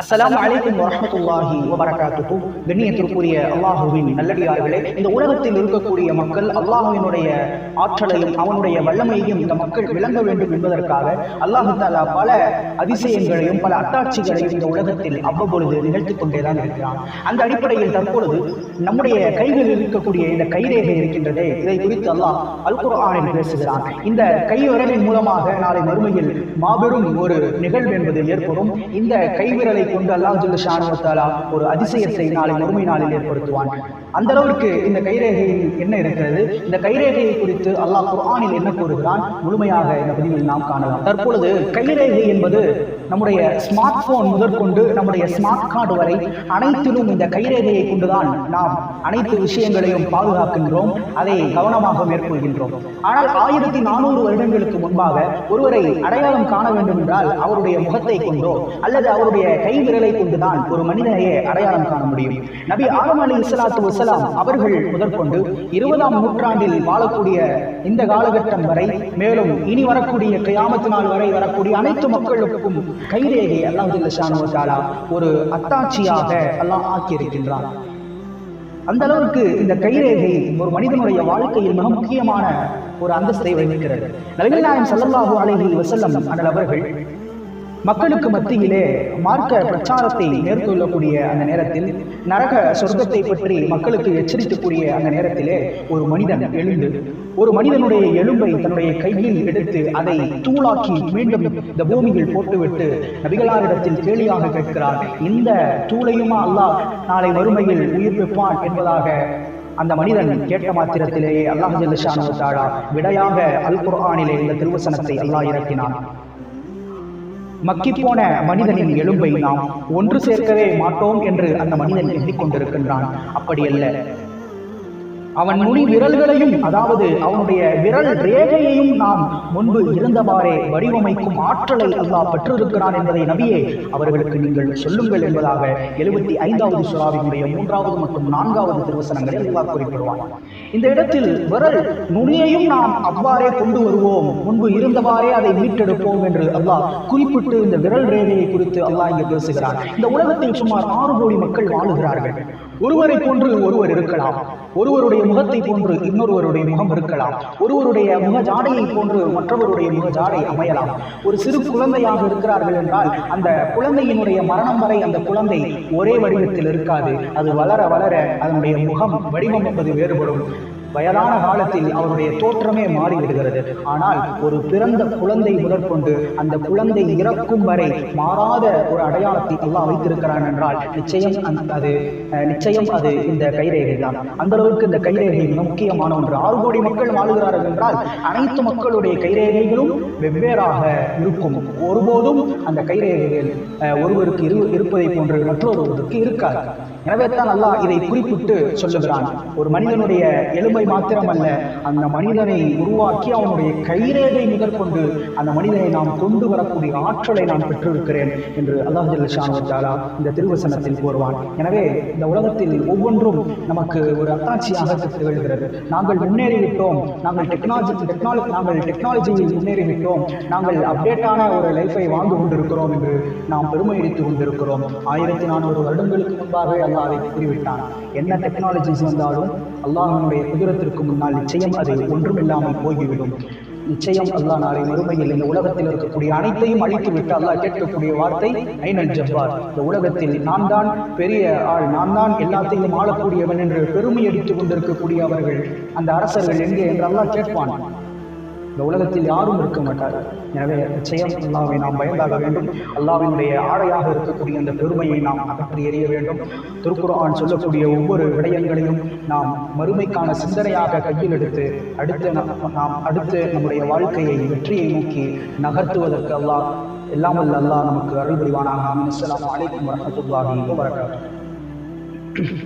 அஸ்ஸலாமு அலைக்கும் வரஹ்மத்துல்லாஹி வபரகாத்துஹு. கண்ணியத்திற்குரிய அல்லாஹுவின் நல்லடியார்களே இந்த உலகத்தில் இருக்கக்கூடிய மக்கள் அல்லாஹுவினுடைய ஆற்றலையும் அவனுடைய வல்லமையையும் இந்த மக்கள் விளங்க வேண்டும் என்பதற்காக அல்லாஹு தாலா பல அதிசயங்களையும் பல அத்தாட்சிகளையும் இந்த உலகத்தில் அவ்வப்பொழுது நிகழ்த்தி கொண்டேதான் இருக்கிறான். அந்த அடிப்படையில் தற்பொழுது நம்முடைய கைகளில் இருக்கக்கூடிய இந்த கைரேகை இருக்கின்றதே இதை குறித்து அல்லாஹ் அல் குர்ஆனில் பேசுகிறான். இந்த கைவிரலின் மூலமாக நாளை மறுமையில் மாபெரும் ஒரு நிகழ்வு என்பது ஏற்படும். இந்த கைவிரலை கொண்டு அல்லாஹ் ஜல்ல ஷானு ஒரு அதிசயத்தை நாளை மறுமை நாளில் ஏற்படுத்துவான். அந்த அளவுக்கு இந்த கைரேகையில் என்ன இருக்கிறது? இந்த கைரேகையை குறித்து அல்லாஹ் குர்ஆனில் என்ன கூறுகிறான்? முழுமையாக இந்த பதிவில் நாம் காணலாம். தற்பொழுது கைரேகை என்பது நம்முடைய ஸ்மார்ட் போன் முதற்கொண்டு நம்முடைய ஸ்மார்ட் கார்டு வரை அனைத்திலும் இந்த கைரேகையை கொண்டுதான் நாம் அனைத்து விஷயங்களையும் பாதுகாக்கின்றோம் அதை கவனமாக மேற்கொள்கின்றோம். ஆனால் ஆயிரத்தி நானூறு வருடங்களுக்கு முன்பாக ஒருவரை அடையாளம் காண வேண்டும் என்றால் அவருடைய முகத்தை கொண்டோ அல்லது அவருடைய கை விரலை கொண்டுதான் ஒரு மனிதனையே அடையாளம் காண முடியும். நபி ஆலம் அலி இஸ்லாத்து வசலாம் அவர்கள் முதற்கொண்டு இருபதாம் நூற்றாண்டில் வாழக்கூடிய இந்த காலகட்டம் வரை மேலும் இனி வரக்கூடிய கியாமத்து நாள் வரை வரக்கூடிய அனைத்து மக்களுக்கும் கைரேகை அல்லாஹ் ஷானு ஒரு அத்தாட்சியாக அல்லாஹ் ஆக்கியிருக்கின்றான். அந்த அளவுக்கு இந்த கைரேகை ஒரு மனிதனுடைய வாழ்க்கையில் மிக முக்கியமான ஒரு அந்தஸ்தை வகிக்கிறது. நபிகள் நாயம் ஸல்லல்லாஹு அலைஹி வசல்லம் அண்ணல் அவர்கள் மக்களுக்கு மத்தியிலே மார்க்க பிரச்சாரத்தை மேற்கொள்ளக்கூடிய அந்த நேரத்தில் நரக சொர்க்கத்தை பற்றி மக்களுக்கு எச்சரிக்கக்கூடிய அந்த நேரத்திலே ஒரு மனிதன் எழுந்து ஒரு மனிதனுடைய எலும்பை தன்னுடைய கையில் எடுத்து அதை தூளாக்கி மீண்டும் இந்த பூமியில் போட்டுவிட்டு நபிகளாரிடத்தில் கேலியாக கேட்கிறார் இந்த தூளையுமா அல்லாஹ் நாளை வறுமையில் உயிர்ப்பிப்பான் என்பதாக அந்த மனிதன் கேட்ட மாத்திரத்திலேயே அல்லாஹ் தாழா விடையாக அல் குர்ஆனிலே இந்த திருவசனத்தை அல்லாஹ் இறக்கினான். மக்கிப்போன மனிதனின் எலும்பை நாம் ஒன்று சேர்க்கவே மாட்டோம் என்று அந்த மனிதன் எண்ணிக்கொண்டிருக்கின்றான். அப்படியல்ல. அவன் நுனி விரல்களையும் அதாவது அவனுடைய விரல் ரேகையையும் நாம் முன்பு இருந்தவாறே வடிவமைக்கும் ஆற்றலை அல்லாஹ் பெற்றிருக்கிறான் என்பதை நபியே அவர்களுக்கு நீங்கள் சொல்லுங்கள் என்பதாக எழுபத்தி ஐந்தாவது சுறாவினுடைய மூன்றாவது மற்றும் நான்காவது திருவசனங்களை அல்லாஹ் குறிப்பிடுவான். இந்த இடத்தில் விரல் நுனியையும் நாம் அவ்வாறே கொண்டு வருவோம். முன்பு இருந்தவாறே அதை மீட்டெடுப்போம் என்று அல்லாஹ் குறிப்பிட்டு இந்த விரல் ரேகையை குறித்து அல்லாஹ் இங்கு பேசுகிறார் இந்த உலகத்தில் சுமார் ஆறு கோடி மக்கள் வாழுகிறார்கள். ஒருவரை போன்று ஒருவர் இருக்கலாம். ஒருவருடைய முகத்தை போன்று இன்னொருவருடைய முகம் இருக்கலாம். ஒருவருடைய முக ஜாடையை போன்று மற்றவருடைய முக ஜாடை அமையலாம். ஒரு சிறு குழந்தையாக இருக்கிறார்கள் என்றால் அந்த குழந்தையினுடைய மரணம் வரை அந்த குழந்தை ஒரே வடிவத்தில் இருக்காது. அது வளர வளர அதனுடைய முகம் வடிவம் என்பது வேறுபடும். வயதான காலத்தில் அவருடைய தோற்றமே மாறிவிடுகிறது. ஆனால் ஒரு பிறந்த குழந்தை முதற்கொண்டு அந்த குழந்தை இறக்கும் வரை மாறாத ஒரு அடையாளத்தை அல்லாஹ் வைத்திருக்கிறான் என்றால் நிச்சயம் அது நிச்சயம் அது இந்த கைரேகை தான் அந்த அளவுக்கு இந்த கைரேகை மிக முக்கியமான ஒன்று. ஆறு கோடி மக்கள் வாழுகிறார்கள் என்றால் அனைத்து மக்களுடைய கைரேகைகளும் வெவ்வேறாக இருக்கும். ஒருபோதும் அந்த கைரேகைகள் ஒருவருக்கு இரு இருப்பதை போன்று மற்றொருவருக்கு இருக்காது. எனவே தான் அல்லாஹ் இதை குறிப்பிட்டு சொல்லுகிறான். ஒரு மனிதனுடைய எலும்பை மாத்திரமல்ல அந்த மனிதனை உருவாக்கி அவனுடைய கைரேகை முதற்கொண்டு அந்த மனிதனை நாம் கொண்டு வரக்கூடிய ஆற்றலை நான் பெற்றிருக்கிறேன் என்று அல்லாஹ் ஜல்ல இந்த திருவசனத்தில் கூறுவான். எனவே இந்த உலகத்தில் ஒவ்வொன்றும் நமக்கு ஒரு அத்தாட்சியாக திகழ்கிறது. நாங்கள் முன்னேறிவிட்டோம் நாங்கள் டெக்னாலஜி டெக்னாலஜி நாங்கள் டெக்னாலஜியில் முன்னேறிவிட்டோம் நாங்கள் அப்டேட்டான ஒரு லைஃபை வாழ்ந்து கொண்டிருக்கிறோம் என்று நாம் பெருமை அடித்துக் கொண்டிருக்கிறோம். ஆயிரத்தி நானூறு வருடங்களுக்கு முன்பாகவே அல்லாஹ் அதை கூறிவிட்டான் என்ன டெக்னாலஜிஸ் வந்தாலும் அல்லாஹ்வினுடைய குதிரத்திற்கு முன்னால் நிச்சயம் அது ஒன்றுமில்லாமல் போய்விடும். நிச்சயம் அல்லா நாளை மறுமையில் இந்த உலகத்தில் இருக்கக்கூடிய அனைத்தையும் அழித்து விட்டு அல்லாஹ் கேட்கக்கூடிய வார்த்தை ஐநல் ஜவ்வார் இந்த உலகத்தில் நான் தான் பெரிய ஆள் நான் தான் எல்லாத்தையும் ஆளக்கூடியவன் என்று பெருமை அடித்துக் கொண்டிருக்கக்கூடிய அவர்கள் அந்த அரசர்கள் எங்கே என்று அல்லாஹ் கேட்பான். இந்த உலகத்தில் யாரும் இருக்க மாட்டார்கள். எனவே நிச்சயம் அல்லாவை நாம் பயந்தாக வேண்டும். அல்லாவினுடைய ஆடையாக இருக்கக்கூடிய அந்த பெருமையை நாம் அகற்றி எறிய வேண்டும். திருக்குறான் சொல்லக்கூடிய ஒவ்வொரு விடயங்களையும் நாம் மறுமைக்கான சிந்தனையாக கையில் எடுத்து அடுத்து நாம் அடுத்து நம்முடைய வாழ்க்கையை வெற்றியை நோக்கி நகர்த்துவதற்கு அல்லாஹ் எல்லாம் அல்லாஹ் நமக்கு அருள் புரிவானாக. அஸ்ஸலாமு அலைக்கும் வரஹ்மத்துல்லாஹி வபரகாத்துஹு.